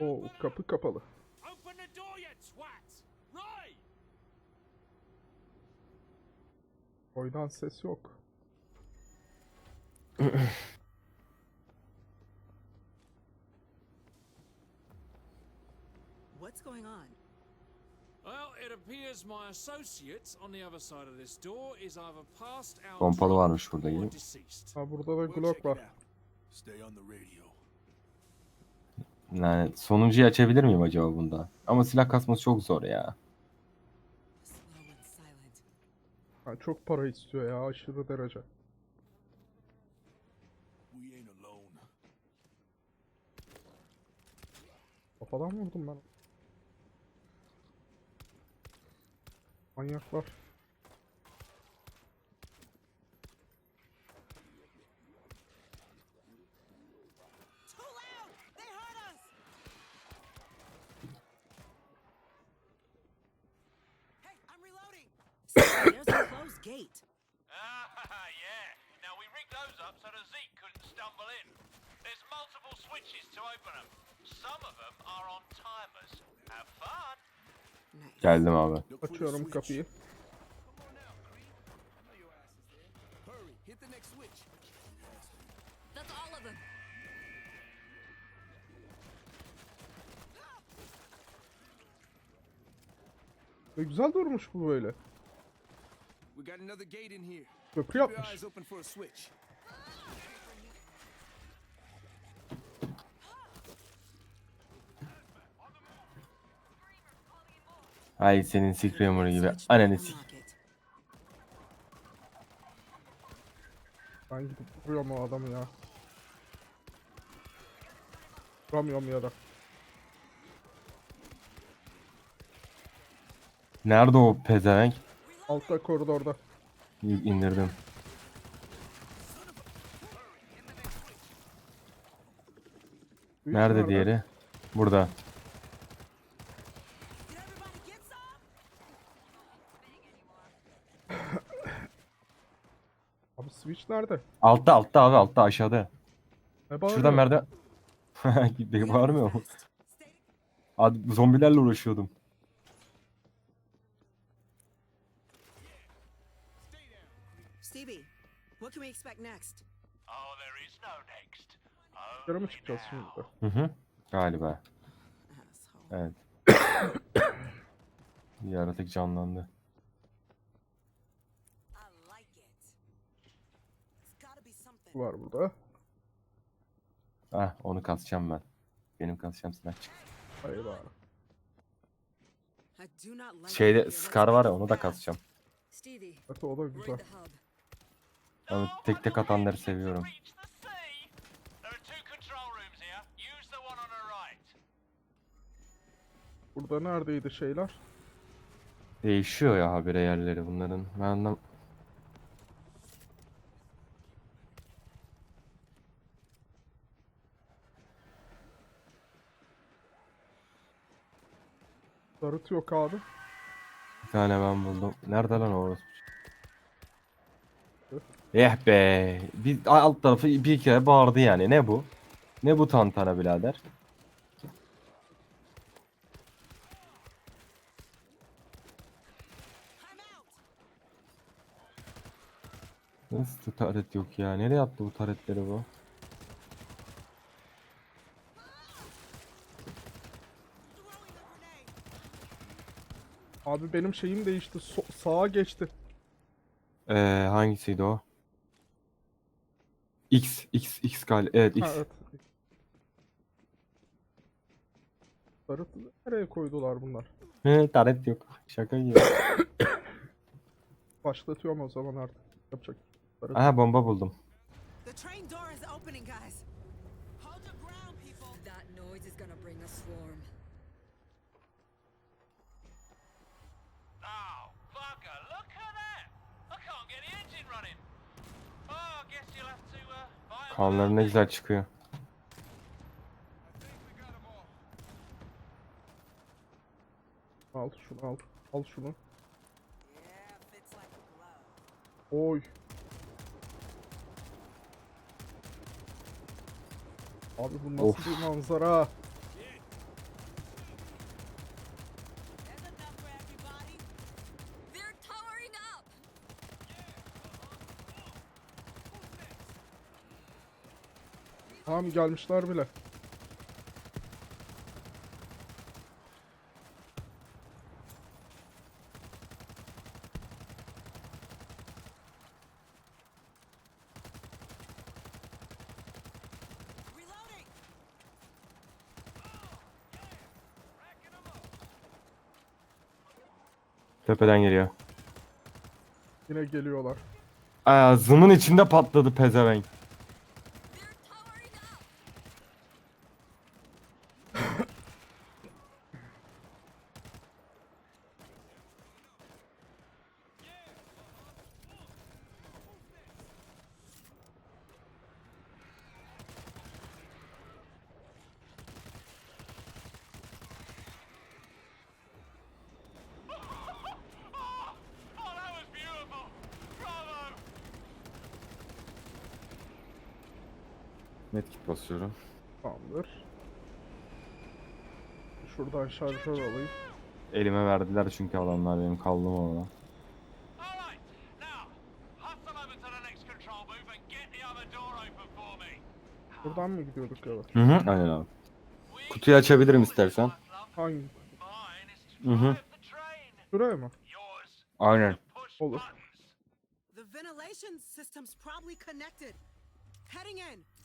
O kapı kapalı. Open the door, you twat! Roy! Oydan ses yok. What's going on? Well, it appears my associate on the other side of this door is either passed out Pompalı varmış burada deceased. Ha burada da We'll Glock check var. it out. Stay on the radio. Yani sonuncuyu açabilir miyim acaba bunda? Ama silah kasması çok zor ya. Ha, çok para istiyor ya aşırı derece. Kafadan vurdum ben. Manyaklar. Geldim abi. Açıyorum kapıyı. Hurry, hit the next switch. That's all of them. E, güzel durmuş bu böyle. We got another gate in here. Köprü yapmış. Ay senin Screamer gibi. Ananı sik. Ben gidip vuruyorum o adamı ya. Vuramıyorum ya da. Nerede o pezevenk? Altta koridorda. İ- indirdim. Nerede diğeri? Burada. Did everybody get some? Abi switch nerede? Altta altta abi altta aşağıda. Ne bağırıyor? Şuradan merdiven. Beni bağırmıyor mu? Abi zombilerle uğraşıyordum. Stevie, what can we expect next? Oh, there is no next. Yukarı mı çıkacağız şimdi? Hı hı. Galiba. Evet. Yaratık canlandı. I like it. It's gotta be something. Bu var burada. Ah onu kasacağım ben. Benim kasacağım silah çıktı. Hayır abi. Şeyde Scar var ya onu da kasacağım. Evet o da güzel. No, tek tek atanları seviyorum. Burada neredeydi şeyler? Değişiyor ya habire yerleri bunların. Ben anlam Barut yok abi. bir tane ben buldum. Nerede lan o orospu? Eh be. Bir alt tarafı bir kere bağırdı yani. Ne bu? Ne bu tantana birader? Nasıl taret yok ya? Nereye attı bu taretleri bu? Abi benim şeyim değişti. So- sağa geçti. Ee, hangisiydi o? X, X, X gal. Evet, X. Ha, evet. Barut nereye koydular bunlar? He, taret yok. Şaka gibi. Başlatıyorum o zaman artık. Yapacak. Barut. Aha bomba buldum. The train door is opening, guys. Hold your ground, people. That noise is gonna bring a swarm. Kanları ne güzel çıkıyor. Al şunu al. Al şunu. Oy. Abi bu nasıl of. bir manzara? Tamam gelmişler bile. Tepeden geliyor. Yine geliyorlar. Ağzımın içinde patladı pezevenk. Basıyorum. Tamamdır. Şuradan şarjör alayım. Elime verdiler çünkü adamlar benim kaldım orada. Buradan mı gidiyorduk evet? Hı hı. Aynen abi. Kutuyu açabilirim istersen. Hangi? The train. Şuraya mı? Aynen. Olur. The ventilation system's probably connected. Heading in.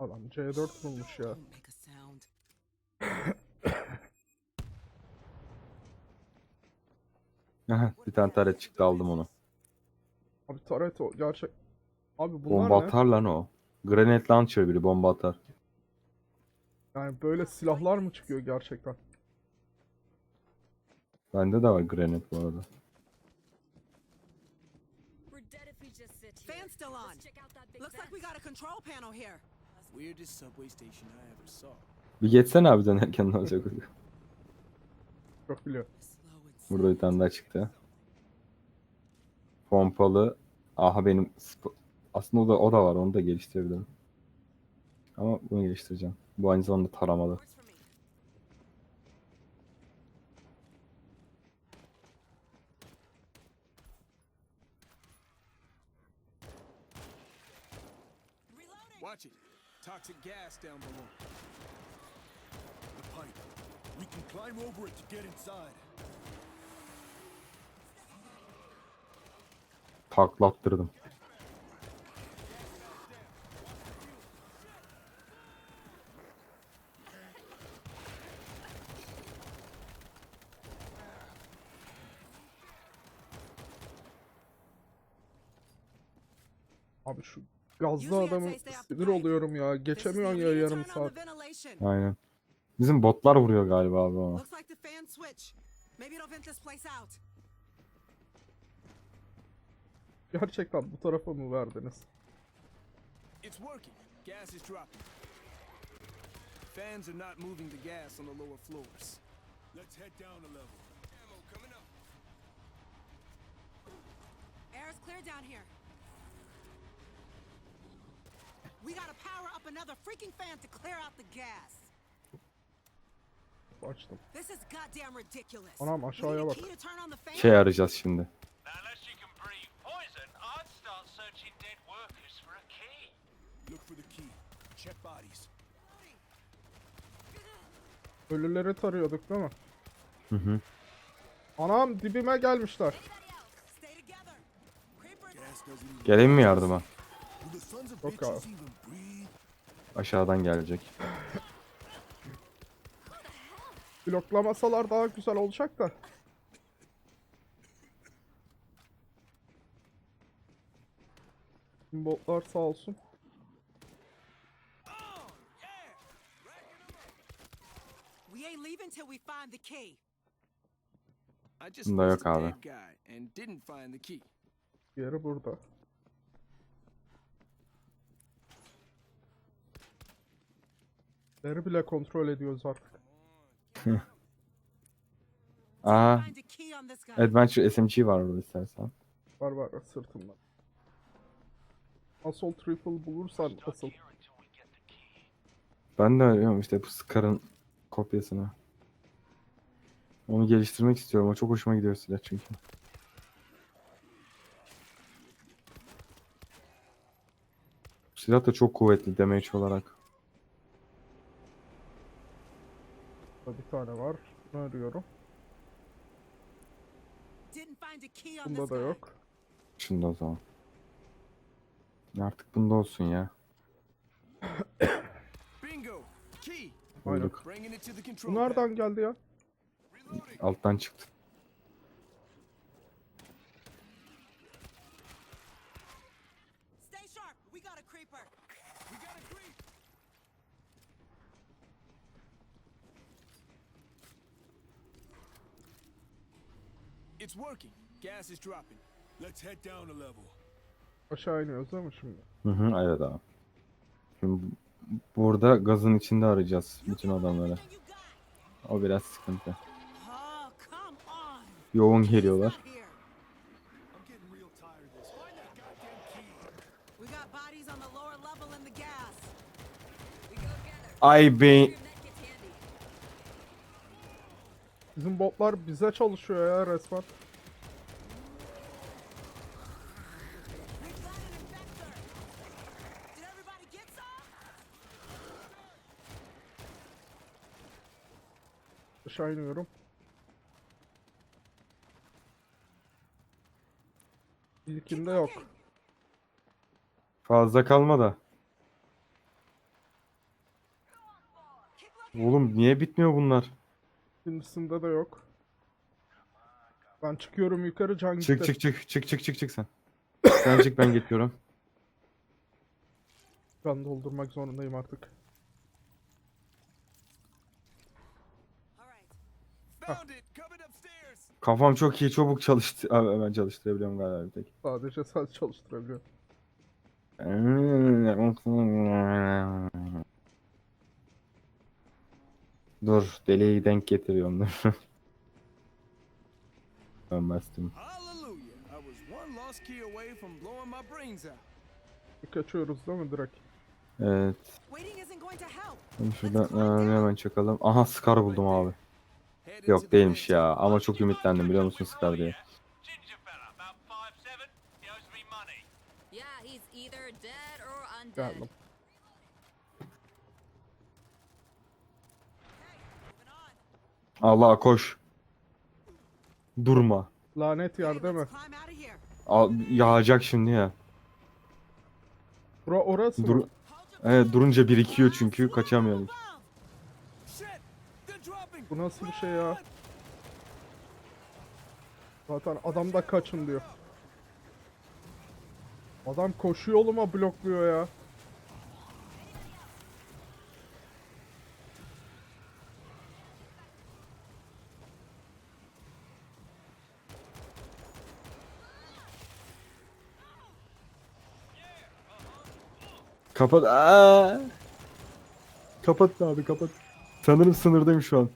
Adam C4 bulmuş ya. Aha, bir tane taret çıktı aldım onu. Abi taret o gerçek. Abi bunlar Bomba ne? atar lan o. Granate launcher biri bomba atar. Yani böyle silahlar mı çıkıyor gerçekten? Bende de var granate bu arada. Fan's still on. Looks like we got a control panel here. Weirdest subway station I ever saw. Bir geçsene abi dönerken ne olacak? Çok biliyor. Burada bir tane daha çıktı. Pompalı. Aha benim aslında o da o da var onu da geliştirebilirim. Ama bunu geliştireceğim. Bu aynı zamanda taramalı. Watch it. Toxic gas down below. The pipe. We can climb over it to get inside. Taklattırdım. Abi şu gazlı adamı sinir oluyorum ya. Geçemiyorsun ya yarım saat. Aynen. Bizim botlar vuruyor galiba abi ona. Gerçekten bu tarafa mı verdiniz? Fans are not moving the gas on the lower floors. Let's head down a level. Ammo coming up. Air is clear down here. We gotta power up another freaking fan to clear out the gas. Açtım. This is goddamn ridiculous. Anam, We aşağıya need a bak. key to turn on the fan? Şey arayacağız şimdi. Now, unless you can breathe poison, I'd start searching dead workers for a key. Look for the key. Check bodies. Ölüleri tarıyorduk değil mi? Hı hı. Anam dibime gelmişler. Geleyim mi yardıma? Even breathe? Aşağıdan gelecek. Bloklamasalar daha güzel olacak da. Botlar sağ olsun. Bunda yok abi. Yeri burada. Leri bile kontrol ediyoruz artık. Aha. Find a key on this guy. Adventure SMG var orada istersen. Var var sırtımda. Assault rifle bulursan asıl. Ben de arıyorum işte bu Scar'ın kopyasını. Onu geliştirmek istiyorum. O çok hoşuma gidiyor silah çünkü. Silah da çok kuvvetli damage olarak. Burada bir tane var. Ne arıyorum? Bunda da yok. Şimdi o zaman. Artık bunda olsun ya. Bingo! Key! Aynen. Bulduk. Bringing it to the control Bu nereden geldi ya? Alttan çıktı. Stay sharp. We got a creeper. We got a creep! It's working. Gas is dropping. Let's head down a level. Aşağı iniyoruz değil mi şimdi? Hı hı evet abi. Şimdi burada gazın içinde arayacağız bütün adamları. O biraz sıkıntı. Yoğun geliyorlar. not here. Botlar bize çalışıyor ya resmen. Aşağı iniyorum. İlkinde yok. fazla kalma da. Oğlum niye bitmiyor bunlar? İkincisinde de yok. Ben çıkıyorum yukarı can gitti. Çık çık çık çık çık çık çık sen. Sen çık ben geçiyorum. Ben doldurmak zorundayım artık. All right. Found it! Coming upstairs! Kafam çok iyi çabuk çalıştı. Abi ben çalıştırabiliyorum galiba bir tek. Sadece sen çalıştırabiliyor. Dur deliği denk getiriyorum dur. out. Kaçıyoruz değil mi direkt? Evet. Şimdi şuradan hemen çakalım. Aha Scar buldum abi. Yok değilmiş ya ama çok ümitlendim biliyor musun Scar diye. Geldim. Allah koş. Durma. Lanet yer değil mi? Al, yağacak şimdi ya. Bura orası Dur. mı? Evet durunca birikiyor çünkü dropping! Bu nasıl bir şey ya? Zaten adam da kaçın diyor. Adam koşu yoluma blokluyor ya. Kapat. Aa! Kapat abi kapat. Sanırım sınırdayım şu an.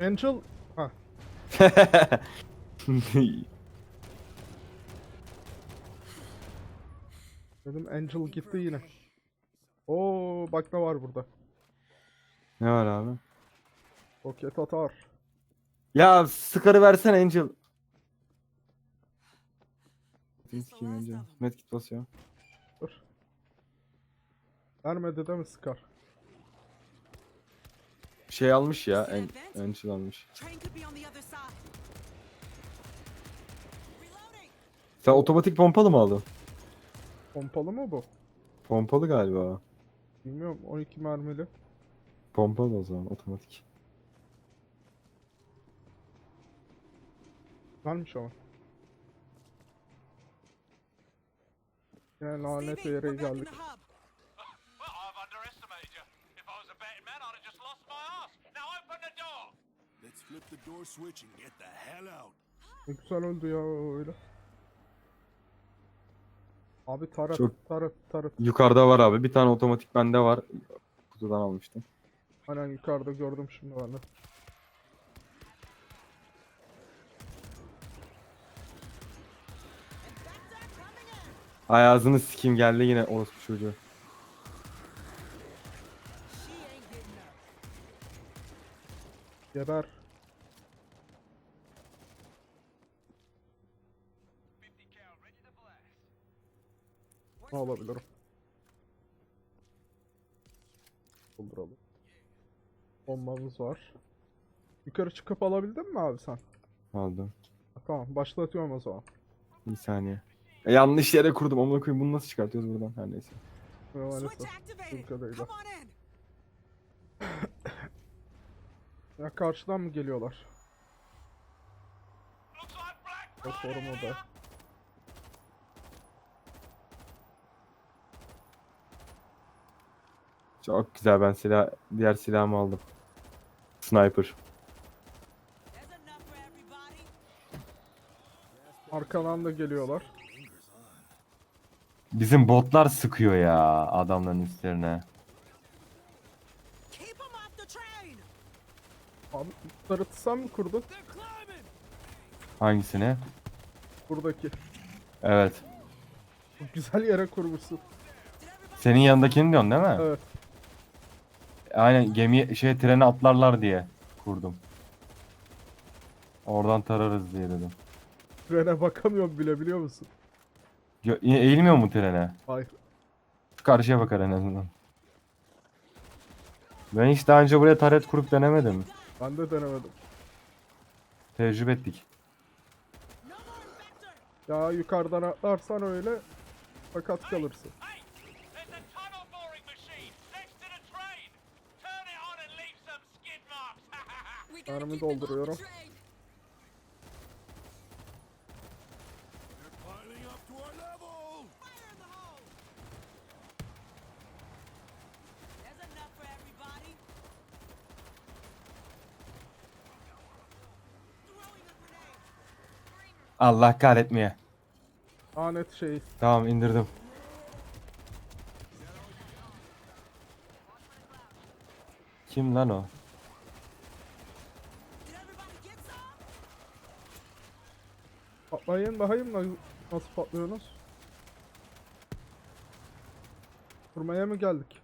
Angel... Ha. Dedim Angel gitti yine. Oo bak ne var burada. ne var abi? Roket atar. Ya Scar'ı versene Angel. Sikeyim Angel. Medkit basıyor. Dur. Vermedi değil mi Scar? Şey almış ya. An- Angel almış. Sen otomatik pompalı mı aldın? Pompalı mı bu? Pompalı galiba. Bilmiyorum 12 mermili. Pompalı o zaman otomatik. Güzelmiş ama. Yine lanet Stevie, yere geldik. the hub. Well, I've underestimated you. If I was a betting man, I'd have just lost my ass. Now open the door. Let's flip the door switch and get the hell out. Ne güzel öldü ya öyle. Abi taraf, Çok- taraf, taraf. Yukarıda var abi. Bir tane otomatik bende var. Kutudan almıştım. Aynen yukarıda gördüm şimdi ben de. Ay ağzını sikeyim geldi yine orospu çocuğu. Geber. Ne olabilirim? Bulduralım. Bombamız var. Yukarı çıkıp alabildin mi abi sen? Aldım. Tamam başlatıyorum o zaman. Bir saniye. E, yanlış yere kurdum. Amına koyayım bunu nasıl çıkartıyoruz buradan? Her neyse. Maalesef bu kadarıyla. Ya karşıdan mı geliyorlar? O o here. da. Çok güzel ben silah diğer silahımı aldım. Sniper. Arkadan da geliyorlar. Bizim botlar sıkıyor ya adamların üstlerine. Abi kurdun? They're climbing! Hangisini? Buradaki. Evet. Güzel yere kurmuşsun. Senin yanındakini diyorsun değil mi? Evet. Aynen gemi şey trene atlarlar diye kurdum. Oradan tararız diye dedim. Trene bakamıyorum bile biliyor musun? E- eğilmiyor mu trene? Hayır. Karşıya bakar en azından. Ben hiç daha önce buraya taret kurup denemedim. Ben de denemedim. Tecrübe ettik. Ya yukarıdan atlarsan öyle fakat kalırsın. Hey, there's a tunnel boring machine next to the train. Turn it on and leave some skid marks. We gotta Mermi keep them off the dolduruyorum. train. They're piling up to our level! Fire in the hole. There's enough for everybody. Throwing a grenade. Allah kahretmeye. Anet şey. Tamam indirdim. Kim lan o? Patlayın bakayım da nasıl patlıyorsunuz? Kurmaya mı geldik?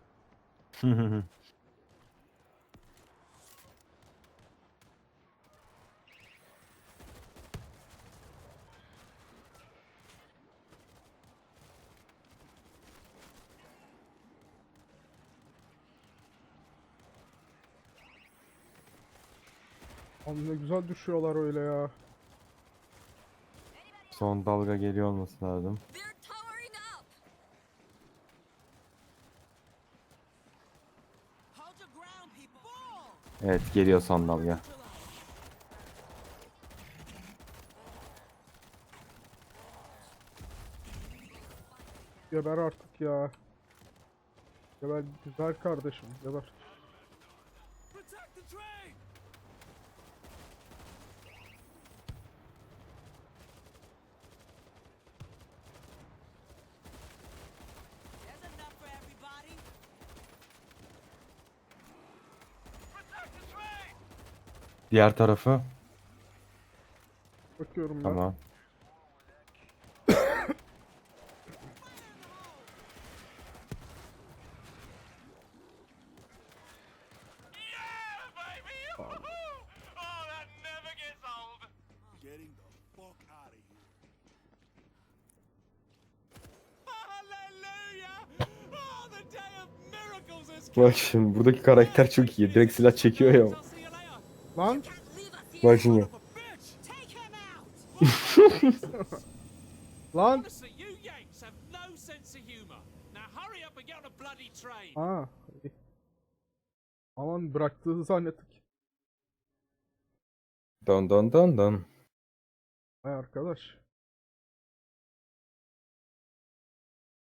Abi ne güzel düşüyorlar öyle ya. Son dalga geliyor olması lazım. Evet geliyor son dalga. Geber artık ya. Geber güzel kardeşim geber. Protect the train! There's enough for everybody. Protect the train! Diğer tarafı. Bakıyorum ben. Tamam. Yeah, baby! Oh, that never gets old. Getting the fuck out of here. Hallelujah! Oh, the day of miracles has Bak şimdi buradaki karakter çok iyi. Direkt silah çekiyor ya. Lan. Bak şimdi. Lan. Aa. Aman bıraktığı zannettik. Don don don don. Ay arkadaş.